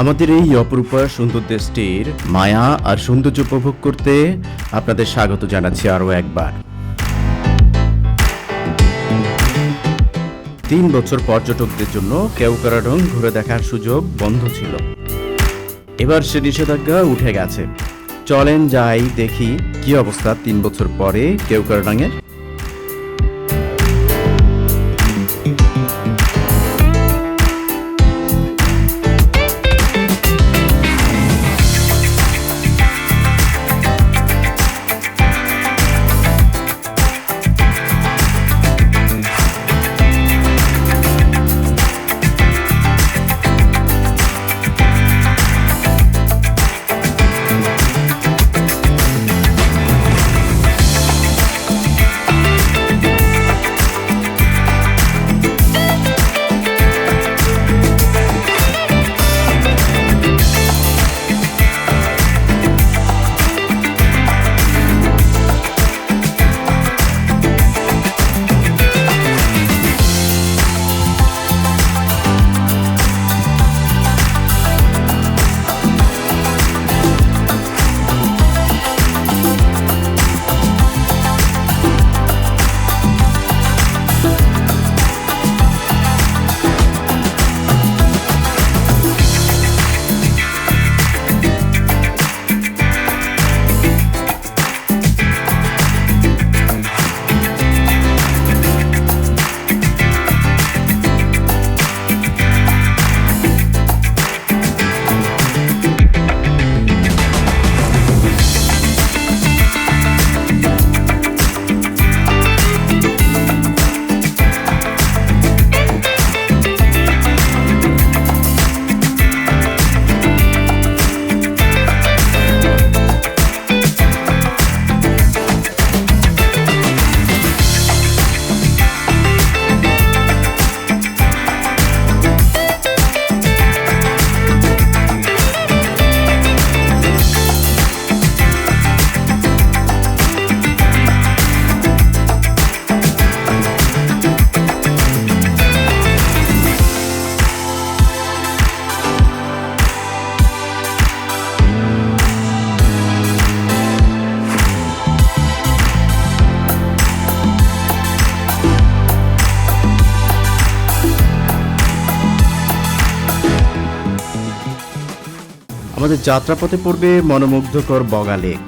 আমাদের এই অপরূপা সুন্দর দেশটির মায়া আর সৌন্দর্য উপভোগ করতে আপনাদের স্বাগত জানাচ্ছি আরও একবার। তিন বছর পর্যটকদের জন্য কেওকারাডং ঘুরে দেখার সুযোগ বন্ধ ছিল। এবার সে নিষেধাজ্ঞা উঠে গেছে। চলেন যাই দেখি কি অবস্থা তিন বছর পরে কেওকারাডাঙের যাত্রাপথে পড়বে মনোমুগ্ধকর বগা লেক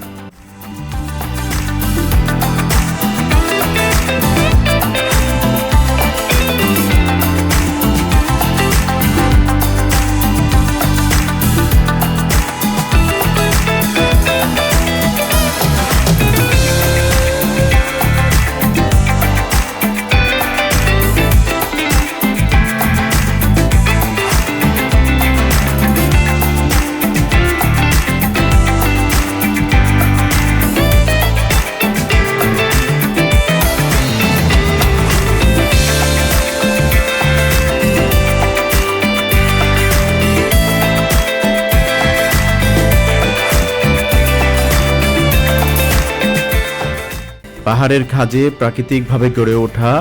পাহাড়ের খাজে প্রাকৃতিকভাবে গড়ে ওঠা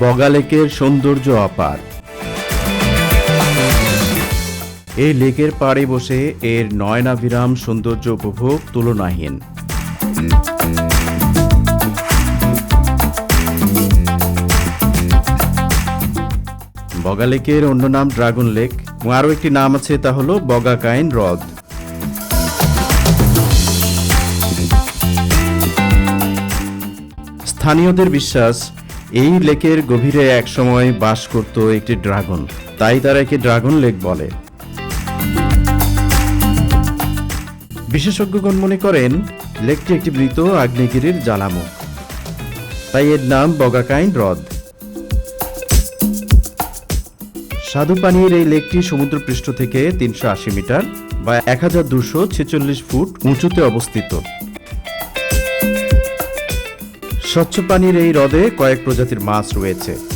বগা লেকের সৌন্দর্য অপার। এই লেকের পাড়ে বসে এর নয়নাভিরাম সৌন্দর্য উপভোগ তুলনাহীন। বগা লেকের অন্য নাম ড্রাগন লেক। আরও একটি নাম আছে, তা হলো বগাকাইন হ্রদ। স্থানীয়দের বিশ্বাস, এই লেকের গভীরে একসময় বাস করত একটি ড্রাগন। তাই তারা একে ড্রাগন লেক বলে। বিশেষজ্ঞগণ মনে করেন, লেকটি একটি মৃত আগ্নেয়গিরির জ্বালামুখ। তাই এর নাম বগাকাইন হ্রদ। স্বাদু পানির এই লেকটি সমুদ্রপৃষ্ঠ থেকে তিনশো আশি মিটার বা এক হাজার দুশো ছেচল্লিশ ফুট উঁচুতে অবস্থিত। স্বচ্ছ পানির এই হ্রদে কয়েক প্রজাতির মাছ রয়েছে।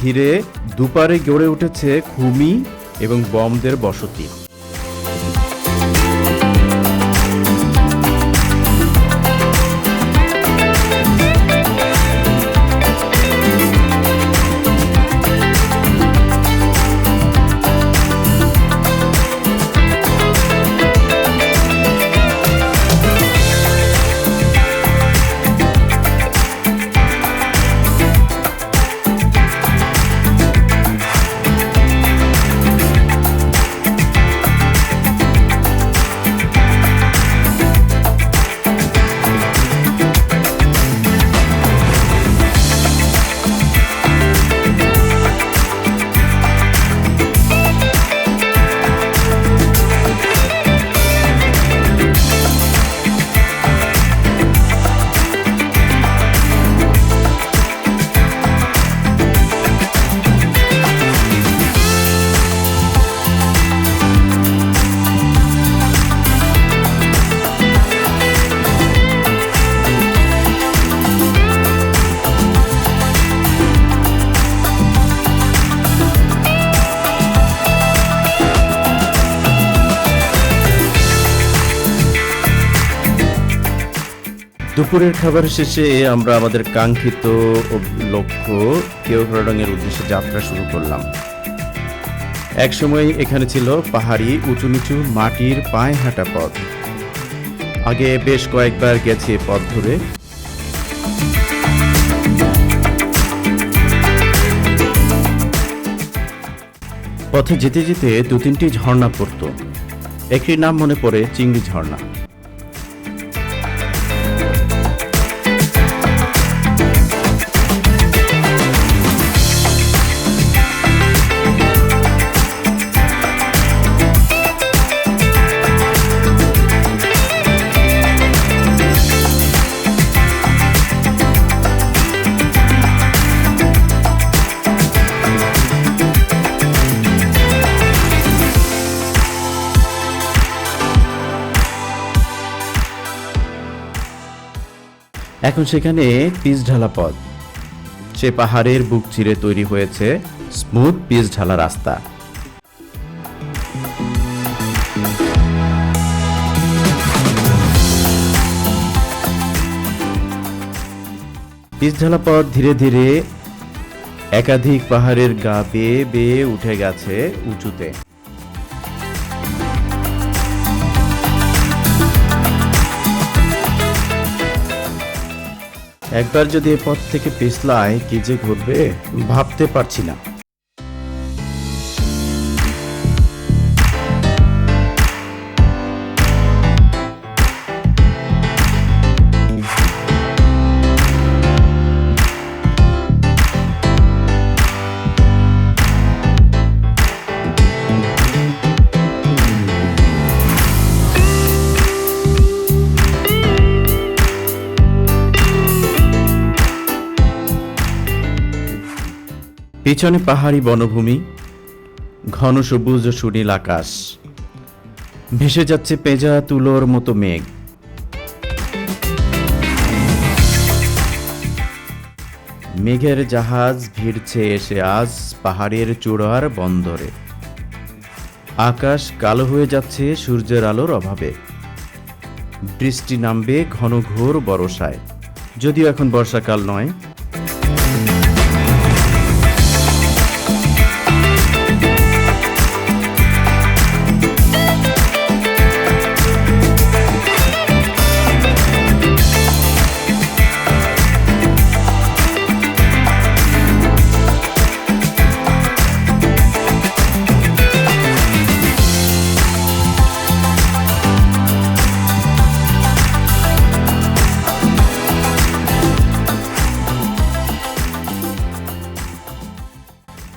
ঘিরে দুপারে গড়ে উঠেছে খুমি এবং বমদের বসতি। দুপুরের খাবার শেষে আমরা আমাদের কাঙ্ক্ষিত লক্ষ্য কেওক্রাডংয়ের উদ্দেশ্যে যাত্রা শুরু করলাম। একসময় এখানে ছিল পাহাড়ি উঁচু নিচু মাটির পায়ে হাঁটা পথ। আগে বেশ কয়েকবার গেছে পথ ধরে। পথে যেতে যেতে দু তিনটি ঝর্ণা পড়তো। একটির নাম মনে পড়ে চিংড়ি ঝর্ণা। এখন সেখানে পিচ ঢালা পথ। সে পাহাড়ের বুক চিরে তৈরি হয়েছে স্মুথ পিচ ঢালা রাস্তা। পিচ ঢালা পথ ধীরে ধীরে একাধিক পাহাড়ের গা বেয়ে বেয়ে উঠে গেছে উঁচুতে। একবার যদি এ পথ থেকে পিছলায় কি যে ঘটবে ভাবতে পারছি না। পিছনে পাহাড়ি বনভূমি, ঘন সবুজ ও সুনীল আকাশ। ভেসে যাচ্ছে পেঁজা তুলোর মতো মেঘ। মেঘের জাহাজ ভিড়ছে এসে আজ পাহাড়ের চূড়ার বন্দরে। আকাশ কালো হয়ে যাচ্ছে সূর্যের আলোর অভাবে। বৃষ্টি নামবে ঘন ঘোর বরসায় যদিও এখন বর্ষাকাল নয়।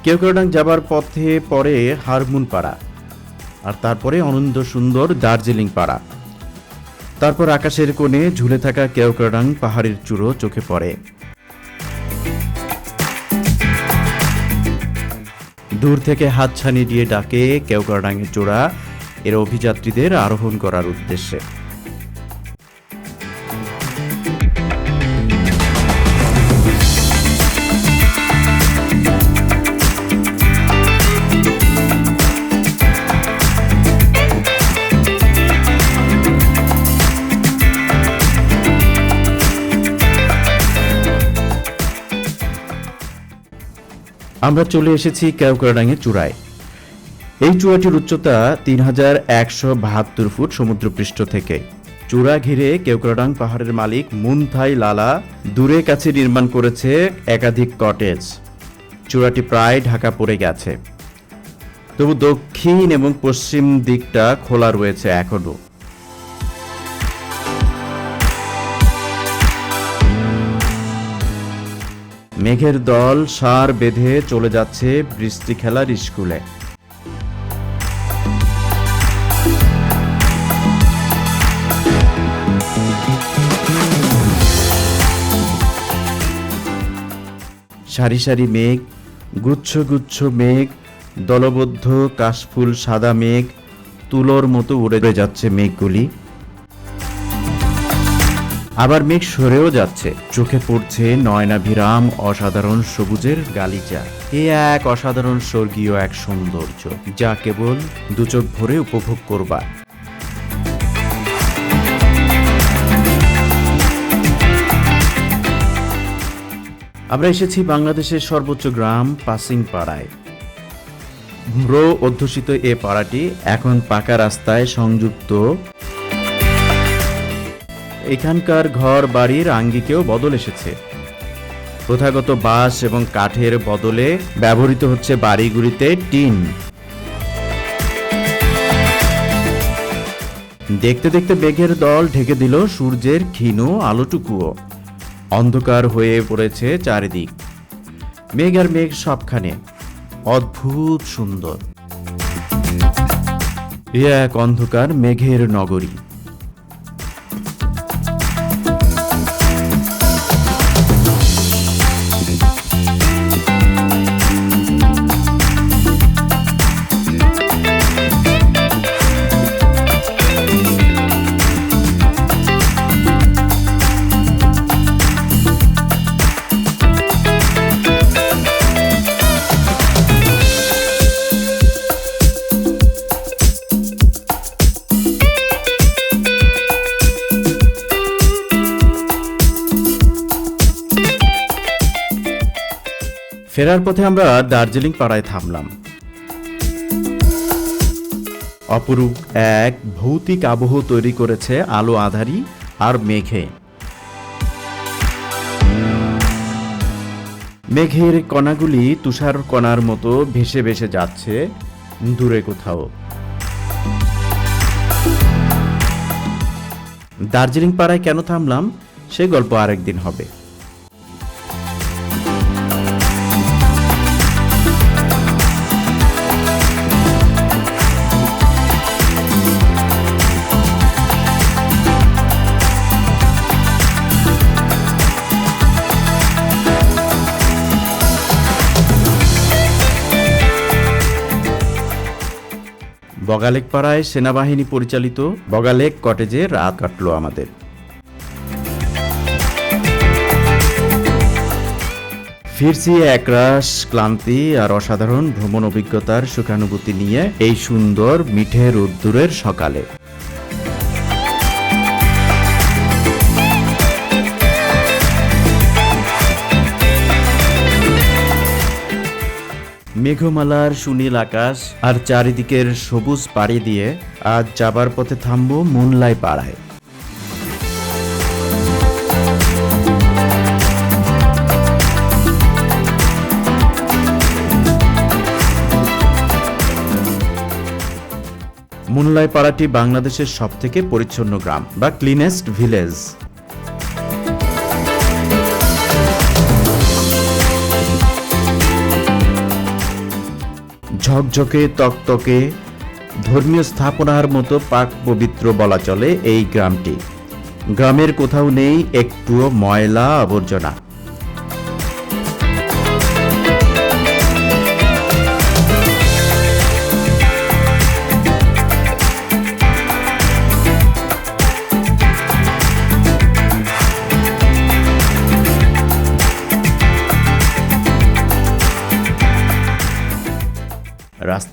কেওক্রাডাং যাবার পথে পরে হারমুন পাড়া, আর তারপরে অনন্ত সুন্দর দার্জিলিং পাড়া। তারপর আকাশের কোণে ঝুলে থাকা কেওক্রাডাং পাহাড়ের চূড়ো চোখে পড়ে। দূর থেকে হাতছানি দিয়ে ডাকে কেওক্রাডাংয়ের চূড়া এর অভিযাত্রীদের আরোহণ করার উদ্দেশ্যে। আমরা চলে এসেছি কেওকরাডাঙ্গের চূড়ায়। এই চূড়াটির উচ্চতা তিন হাজার একশো বাহাত্তর ফুট সমুদ্রপৃষ্ঠ থেকে। চূড়া ঘিরে কেওকরাডাং পাহাড়ের মালিক মুনথাই লালা দূরে কাছে নির্মাণ করেছে একাধিক কটেজ। চূড়াটি প্রায় ঢাকা পড়ে গেছে। তবু দক্ষিণ এবং পশ্চিম দিকটা খোলা রয়েছে এখনও মেঘের দল সার বেঁধে চলে যাচ্ছে বৃষ্টি খেলার স্কুলে। সারি সারি মেঘ, গুচ্ছ গুচ্ছ মেঘ, দলবদ্ধ কাশফুল সাদা মেঘ, তুলোর মতো উড়ে যাচ্ছে মেঘগুলি। আবার মেঘ সরেও যাচ্ছে। চোখে পড়ছে নয়নাভিরাম অসাধারণ সবুজের গালিচা। এ এক অসাধারণ স্বর্গীয় এক সৌন্দর্য, যা কেবল দুচোখ ভরে উপভোগ করবা। আমরা এসেছি বাংলাদেশের সর্বোচ্চ গ্রাম পাসিং পাড়ায় ভ্রো অধ্যুষিত এ পাড়াটি এখন পাকা রাস্তায় সংযুক্ত এখানকার ঘর বাড়ির আঙ্গিকেও বদল এসেছে। প্রথাগত বাঁশ এবং কাঠের বদলে ব্যবহৃত হচ্ছে বাড়িগুলিতে টিন। দেখতে দেখতে মেঘের দল ঢেকে দিল সূর্যের ক্ষীণ আলোটুকুও। অন্ধকার হয়ে পড়েছে চারিদিক। মেঘ আর মেঘ সবখানে। অদ্ভুত সুন্দর। এ এক অন্ধকার মেঘের নগরী। ফেরার পথে আমরা দার্জিলিং পাড়ায় থামলাম। অপরূপ এক ভৌতিক আবহ তৈরি করেছে আলো আধারি আর মেঘে। মেঘের কণাগুলি তুষার কণার মতো ভেসে ভেসে যাচ্ছে দূরে কোথাও। দার্জিলিং পাড়ায় কেন থামলাম, সে গল্প আরেকদিন হবে। বগালেক পাড়ায় সেনাবাহিনী পরিচালিত বগালেক কটেজে রাত কাটল আমাদের। ফিরছি একরাশ, ক্লান্তি আর অসাধারণ ভ্রমণ অভিজ্ঞতার সুখানুভূতি নিয়ে এই সুন্দর মিঠে রোদ্দুরের সকালে। মেঘমালার সুনীল আকাশ আর চারিদিকের সবুজ পাড়ি দিয়ে আজ যাবার পথে থামবো মুনলাই পাড়ায়। মুনলাই পাড়াটি বাংলাদেশের সবথেকে পরিচ্ছন্ন গ্রাম বা ক্লিনেস্ট ভিলেজ ঝকঝকে, তকতকে ধর্মীয় স্থাপনার মতো পাক পবিত্র বলা চলে এই গ্রামটি। গ্রামের কোথাও নেই, একটুও ময়লা আবর্জনা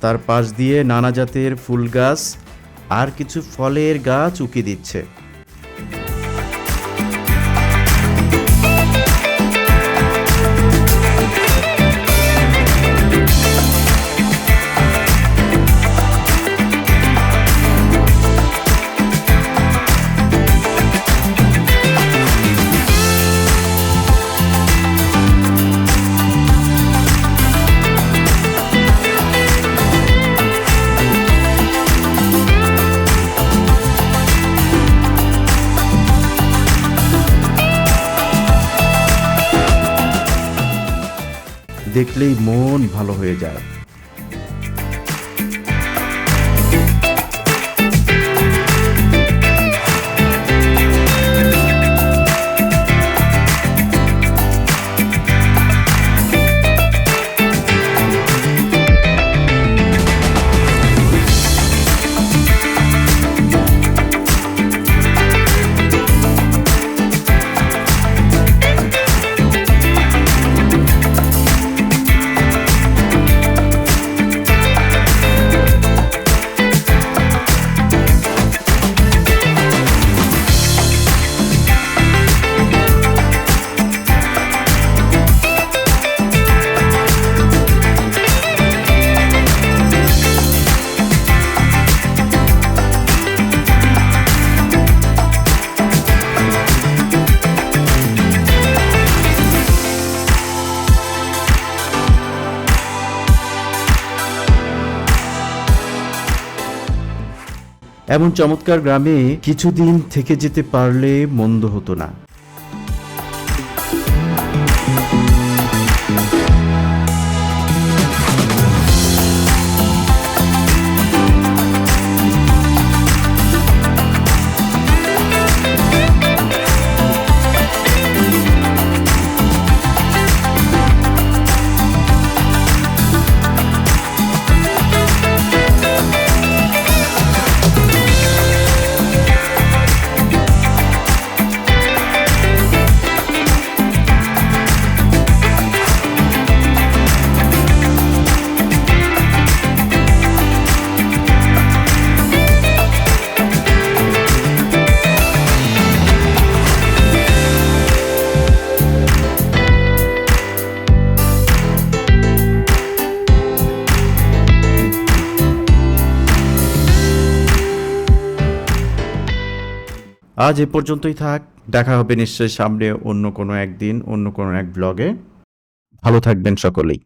রাস্তার পাশ দিয়ে নানা জাতের ফুল গাছ আর কিছু ফলের গাছ উঁকি দিচ্ছে। দেখলেই মন ভালো হয়ে যায়। চমৎকার গ্রামে কিছুদিন থেকে যেতে পারলে মন্দ হতো না। আজ এ পর্যন্তই থাক। দেখা হবে নিশ্চয়ই সামনে অন্য কোনো একদিন, অন্য কোনো এক ব্লগে ভালো থাকবেন সকলেই।